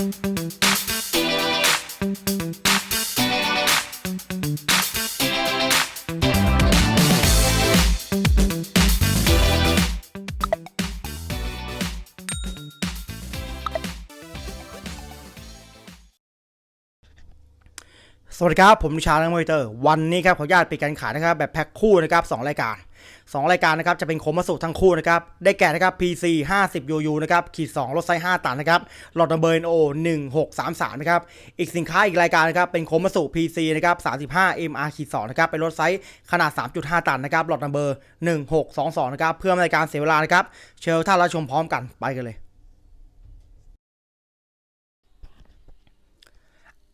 สวัสดีครับ ผมนิชาลังมอเตอร์ วันนี้ครับขออนุญาตปิดการขายนะครับ แบบแพ็คคู่นะครับสองรายการ 2 รายการนะครับจะเป็นโคมาสุทั้งคู่นะครับได้แก่นะครับ PC 50 UU นะครับขีด2รถไซส์5ตันนะครับหลอดนัมเบอร์นโอ1633นะครับอีกสินค้าอีกรายการนะครับเป็นโคมาสุ PC นะครับ35 MR ขีด2นะครับเป็นรถไซส์ขนาด 3.5 ตันนะครับหลอดนัมเบอร์1622นะครับเพื่อไม่ให้การเสียเวลานะครับเชิญท่านรับชมพร้อมกันไปกันเลย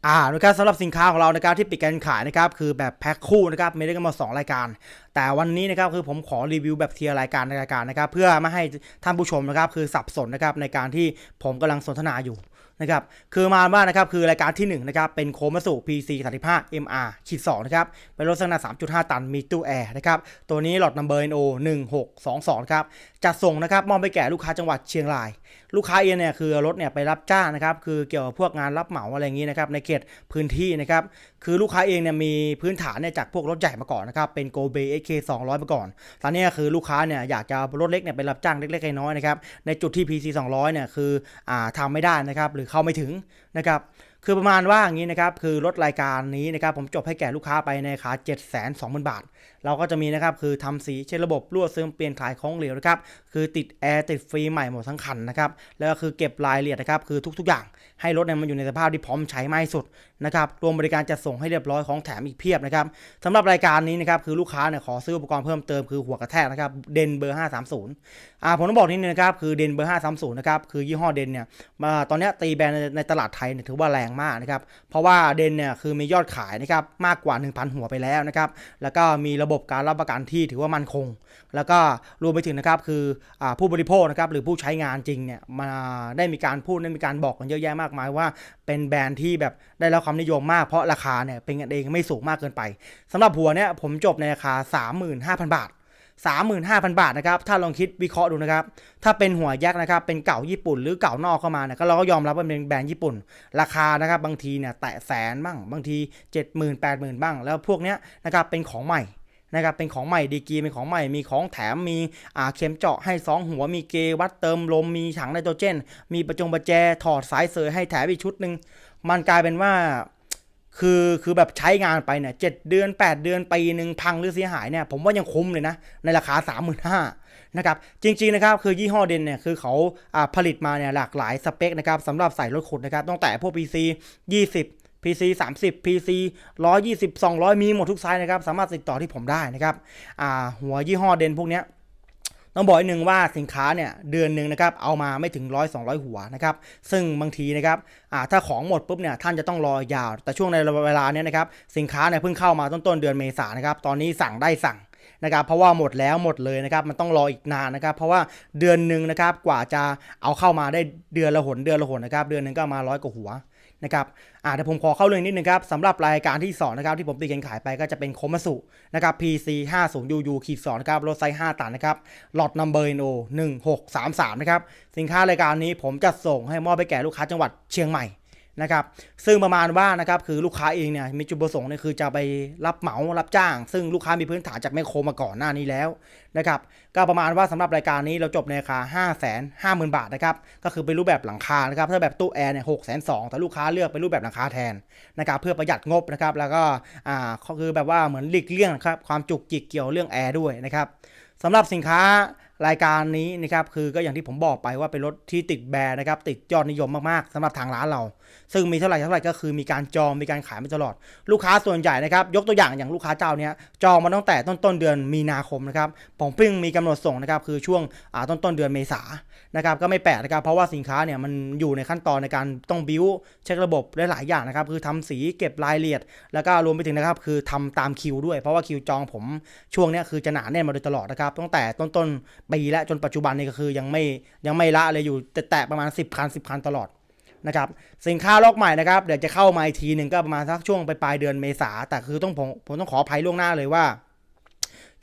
อ่านะครับสำหรับสินค้าของเรานะครับที่ปิดการขายนะครับคือแบบแพ็คคู่นะครับมีด้วยกันมาสองรายการ แต่วันนี้นะครับคือผมขอรีวิวแบบเทียร์รายการในรายการนะครับเพื่อไม่ให้ท่านผู้ชมนะครับคือสับสนนะครับในการที่ผมกำลังสนทนาอยู่ นะครับคือมาว่านะครับคือรายการที่1นะครับเป็นโคมาสุ PC 35 MR ขีด2นะครับเป็นรถขนาด3.5 ตันมีตู้แอร์นะครับตัวนี้หลอดนัมเบอร์ NO 1622ครับจัดส่งนะครับมอบไปแก่ลูกค้าจังหวัดเชียงราย ลูกค้าเองเนี่ยคือรถเนี่ยไปรับจ้างนะครับคือเกี่ยวกับพวกงานรับเหมาอะไรอย่างนี้นะครับในเขตพื้นที่นะครับคือลูกค้าเองเนี่ยมีพื้นฐานเนี่ยจากพวกรถใหญ่มาก่อนนะครับเป็น Go Bay AK 200มาก่อนตอนนี้คือลูกค้าเนี่ยอยากจะรถเล็กเนี่ยไปรับจ้างเล็กๆน้อยๆนะครับในจุดที่ PC 200เนี่ยคืออ่าทำไม่ได้นะครับหรืเข้าไม่ถึงนะครับ คือประมาณว่าอย่างนี้นะครับคือรถรายการนี้นะครับผมจบให้แก่ลูกค้าไปในราคา7 2 0 0 0 บาท เราก็จะมีนะครับคือทำสีเช็ดระบบรั่วซึมเปลี่ยนขายของเหลวนะครับคือติดแอร์ติดฟรีใหม่หมดทั้งคันนะครับแล้วก็คือเก็บรายละเอียดนะครับคือทุกๆอย่างให้รถเนี่ยมันอยู่ในสภาพที่พร้อมใช้มากที่สุดนะครับรวมบริการจัดส่งให้เรียบร้อยของแถมอีกเพียบนะครับสำหรับรายการนี้นะครับคือลูกค้าเนี่ยขอซื้ออุปกรณ์เพิ่มเติมคือหัวกระแทกนะครับเดนเบอร์530อ่าผมต้องบอกนิดนึงนะครับคือเดนเบอร์530นะครับคือยี่ห้อเดนเนี่ยมาตอนนี้ตีแบรนด์ในตลาดไทยเนี่ยถือว่าแรงมากนะครับ เพราะว่าเดนเนี่ยคือมียอดขายนะครับมากกว่า 1,000 หัวไปแล้วนะครับ แล้วก็มีระบบการรับประกันที่ถือว่ามั่นคง แล้วก็รวมไปถึงนะครับคืออผู้บริโภคนะครับหรือผู้ใช้งานจริงเนี่ยมาได้มีการพูดได้มีการบอกกันเยอะแยะมากมายว่า เป็นแบรนด์ที่แบบได้รับความนิยมมากเพราะราคาเนี่ยเป็นกันเองไม่สูงมากเกินไปสำหรับหัวเนี่ยผมจบในราคา 35,000 บาท 35,000 บาทนะครับ ถ้าลองคิดวิเคราะห์ดูนะครับ ถ้าเป็นหัวยักษ์นะครับ เป็นเก่าญี่ปุ่นหรือเก่านอกเข้ามาเนี่ยก็เราก็ยอมรับว่าเป็นแบรนด์ญี่ปุ่น ราคานะครับบางทีเนี่ยแตะแสนบ้าง บางที 70,000 80,000 บ้าง แล้วพวกเนี้ยนะครับเป็นของใหม่นะครับเป็นของใหม่ดีกรีเป็นของใหม่มีของแถมมีอ่าเข็มเจาะให้2หัวมีเกวัดเติมลมมีถังไนโตรเจน มีประจงประแจถอดสายเสยให้แถมอีกชุดหนึ่งมันกลายเป็นว่า คือคือแบบใช้งานไปเนี่ยเเดือน 8 เดือนปีหนึ่งพังหรือเสียหายเนี่ยผมว่ายังคุ้มเลยนะ ในราคา 35,000นะครับจริงๆนะครับคือยี่ห้อเดนเนี่ยคือเขาผลิตมาเนี่ยหลากหลายสเปคนะครับสำหรับใส่รถขุดนะครับตั้งแต่พวก PC 20 PC 30 PC 120 200 มีหมดทุกไซส์นะครับ สามารถติดต่อที่ผมได้นะครับ อ่า หัวยี่ห้อเดนพวกเนี้ย ต้องบอกอีกหนึ่งว่าสินค้าเนี่ยเดือนหนึ่งนะครับเอามาไม่ถึงร้อยสองร้อยหัวนะครับซึ่งบางทีนะครับถ้าของหมดปุ๊บเนี่ยท่านจะต้องรอยาว แต่ช่วงในเวลาเนี้ยนะครับสินค้าเนี่ยเพิ่งเข้ามาต้นต้นเดือนเมษายนะครับตอนนี้สั่งได้สั่งนะครับเพราะว่าหมดแล้วหมดเลยนะครับมันต้องรออีกนานนะครับ เพราะว่าเดือนหนึ่งนะครับกว่าจะเอาเข้ามาได้เดือนละหนเดือนละหนนะครับเดือนหนึ่งก็มาร้อยกว่าหัว นะครับอ่าเดี๋ยวผมขอเข้าเรื่องนิดนึงครับสำหรับรายการที่สองนะครับที่ผมตีเกณฑ์ขายไปก็จะเป็นโคมาสุนะครับ PC 50 UU ขีด2นะครับรถไซส์5ตันนะครับหลอดนัมเบอร์โอ1633นะครับสินค้ารายการนี้ผมจะส่งให้มอบไปแก่ลูกค้าจังหวัดเชียงใหม่ นะครับซึ่งประมาณว่านะครับคือลูกค้าเองเนี่ยมีจุดประสงค์เนี่ยคือจะไปรับเหมารับจ้าง ซึ่งลูกค้ามีพื้นฐานจากแมคโครมาก่อนหน้านี้แล้วนะครับก็ประมาณว่าสำหรับรายการนี้เราจบในราคา 5 5 0 0 0 0 บาทนะครับก็คือเป็นรูปแบบหลังคานะครับถ้าแบบตู้แอร์เนี่ยหกแสนสองแต่ลูกค้าเลือกเป็นรูปแบบหลังคาแทนนะครับเพื่อประหยัดงบนะครับแล้วก็อ่าก็คือแบบว่าเหมือนหลีกเลี่ยงครับความจุกจิกเกี่ยวเรื่องแอร์ด้วยนะครับสำหรับสินค้า รายการนี้นะครับคือก็อย่างที่ผมบอกไปว่าเป็นรถที่ติดแบร์นะครับติดยอดนิยมมากๆสำหรับทางร้านเรา ซึ่งมีเท่าไหร่เท่าไหร่ก็คือมีการจองมีการขายมาตลอด ลูกค้าส่วนใหญ่นะครับยกตัวอย่างอย่างลูกค้าเจ้าเนี้ยจองมาตั้งแต่ต้นต้นๆเดือนมีนาคมนะครับผมเพิ่งมีกำหนดส่งนะครับคือช่วงต้นต้นเดือนเมษานะครับก็ไม่แปลกนะครับเพราะว่าสินค้าเนี่ยมันอยู่ในขั้นตอนในการต้องบิวเช็คระบบหลายๆอย่างนะครับคือทำสีเก็บรายละเอียด แล้วก็รวมไปถึงนะครับคือทำตามคิวด้วย เพราะว่าคิวจองผมช่วงเนี้ยคือจะหนาแน่นมาโดยตลอดนะครับตั้งแต่ต้นต้นปีและจนปัจจุบันนี่ก็คือยังไม่ยังไม่ละเลยอยู่แตะประมาณ 10 คัน 10 คันตลอดนะครับสินค้าล็อกใหม่นะครับเดี๋ยวจะเข้ามาอีกทีหนึ่งก็ประมาณสักช่วงปลายเดือนเมษาแต่คือต้องผมผมต้องขออภัยล่วงหน้าเลยว่า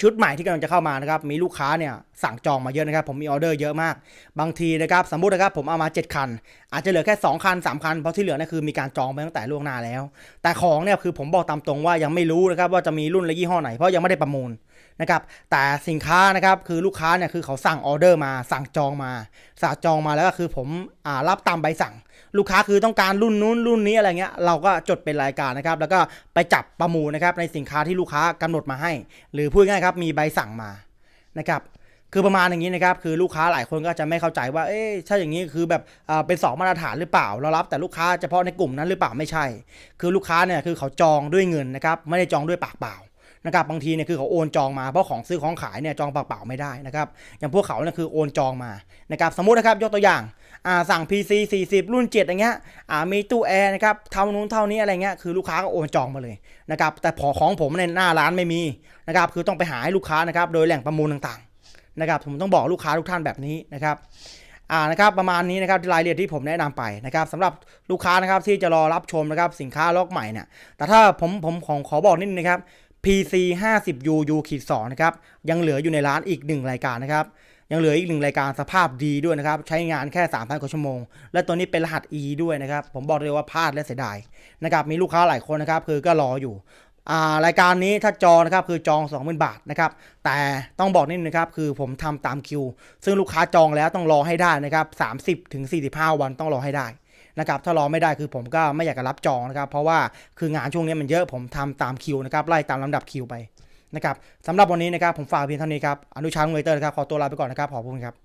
ชุดใหม่ที่กำลังจะเข้ามานะครับมีลูกค้าเนี่ยสั่งจองมาเยอะนะครับผมมีออเดอร์เยอะมาก บางทีนะครับสมมุตินะครับผมเอามา 7 คัน อาจจะเหลือแค่ 2 คัน 3 คัน เพราะที่เหลือนี่คือมีการจองไปตั้งแต่ล่วงหน้าแล้ว แต่ของเนี่ยคือผมบอกตามตรงว่ายังไม่รู้นะครับว่าจะมีรุ่นและยี่ห้อไหนเพราะยังไม่ได้ประมูล นะครับแต่สินค้านะครับคือลูกค้าเนี่ยคือเขาสั่งออเดอร์มาสั่งจองมาสั่งจองมาแล้วก็คือผมอ่ารับตามใบสั่ง ลูกค้าคือต้องการรุ่นนู้นรุ่นนี้อะไรเงี้ยเราก็จดเป็นรายการนะครับ แล้วก็ไปจับประมูลนะครับในสินค้าที่ลูกค้ากำหนดมาให้ หรือพูดง่ายครับมีใบสั่งมานะครับคือประมาณอย่างนี้นะครับคือลูกค้าหลายคนก็จะไม่เข้าใจว่าเอ๊ะถ้าอย่างนี้คือแบบเป็นสองมาตรฐานหรือเปล่า เรารับแต่ลูกค้าเฉพาะในกลุ่มนั้นหรือเปล่าไม่ใช่ คือลูกค้าเนี่ยคือเขาจองด้วยเงินนะครับไม่ได้จองด้วยปากเปล่า นะครับบางทีเนี่ยคือเขาโอนจองมาเพราะของซื้อของขายเนี่ยจองเปล่าๆไม่ได้นะครับอย่างพวกเขาเนี่ยคือโอนจองมานะครับสมมตินะครับยกตัวอย่างอ่าสั่ง PC 40 รุ่น 7 อย่างเงี้ยอ่ามีตู้แอร์นะครับเท่านู้นเท่านี้อะไรเงี้ยคือลูกค้าก็โอนจองมาเลยนะครับแต่พอของผมในหน้าร้านไม่มีนะครับคือต้องไปหาให้ลูกค้านะครับโดยแหล่งประมูลต่างๆนะครับผมต้องบอกลูกค้าทุกท่านแบบนี้นะครับอ่านะครับประมาณนี้นะครับรายละเอียดที่ผมแนะนำไปนะครับสำหรับลูกค้านะครับที่จะรอรับชมนะครับสินค้าล็อกใหม่เนี่ยแต่ถ้าผมผมของขอบอกนิดนึงนะครับ PC 50 U U ขีด2นะครับ ยังเหลืออยู่ในร้านอีกหนึ่งรายการนะครับ ยังเหลืออีกหนึ่งรายการสภาพดีด้วยนะครับ ใช้งานแค่ 3,000 กว่าชั่วโมง และตัวนี้เป็นรหัส E ด้วยนะครับ ผมบอกเลยว่าพลาดและเสียดายนะครับ มีลูกค้าหลายคนนะครับ คือก็รออยู่อ่ารายการนี้ถ้าจองนะครับคือจอง 20,000 บาทนะครับแต่ต้องบอกนิดนึงนะครับคือผมทำตามคิว ซึ่งลูกค้าจองแล้วต้องรอให้ได้นะครับ30ถึง45 วันต้องรอให้ได้ นะครับถ้ารอไม่ได้คือผมก็ไม่อยากจะรับจองนะครับ เพราะว่าคืองานช่วงนี้มันเยอะผมทำตามคิวนะครับไล่ตามลำดับคิวไปนะครับสำหรับวันนี้นะครับผมฝากเพียงเท่านี้ครับอนุชาลงเวเตอร์นะครับขอตัวลาไปก่อนนะครับขอบคุณครับ